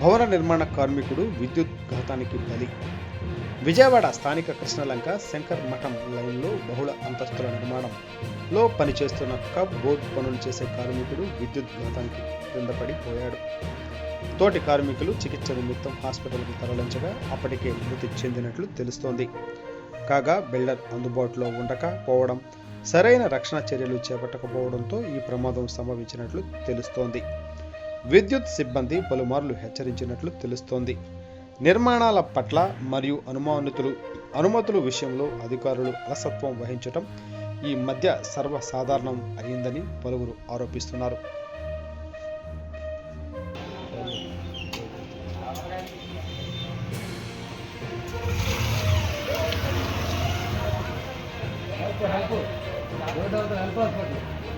భవన నిర్మాణ కార్మికుడు విద్యుత్ ఘాతానికి బలి. విజయవాడ స్థానిక కృష్ణలంక శంకర్ మఠం లైన్లో బహుళ అంతస్తుల నిర్మాణంలో పనిచేస్తున్న కబ్ బోర్డు పనులు చేసే కార్మికుడు విద్యుత్ ఘాతానికి క్రింద పడిపోయాడు. తోటి కార్మికులు చికిత్స నిమిత్తం హాస్పిటల్కి తరలించగా అప్పటికే మృతి చెందినట్లు తెలుస్తోంది. కాగా బిల్డర్ అందుబాటులో ఉండకపోవడం సరైన రక్షణ చర్యలు చేపట్టకపోవడంతో ఈ ప్రమాదం సంభవించినట్లు తెలుస్తోంది. విద్యుత్ సిబ్బంది పలుమార్లు హెచ్చరించినట్లు తెలుస్తోంది. నిర్మాణాల పట్ల మరియు అనుమానితులు అనుమతుల విషయంలో అధికారులు అలసత్వం వహించటం ఈ మధ్య సర్వసాధారణం అయిందని పలువురు ఆరోపిస్తున్నారు. Help help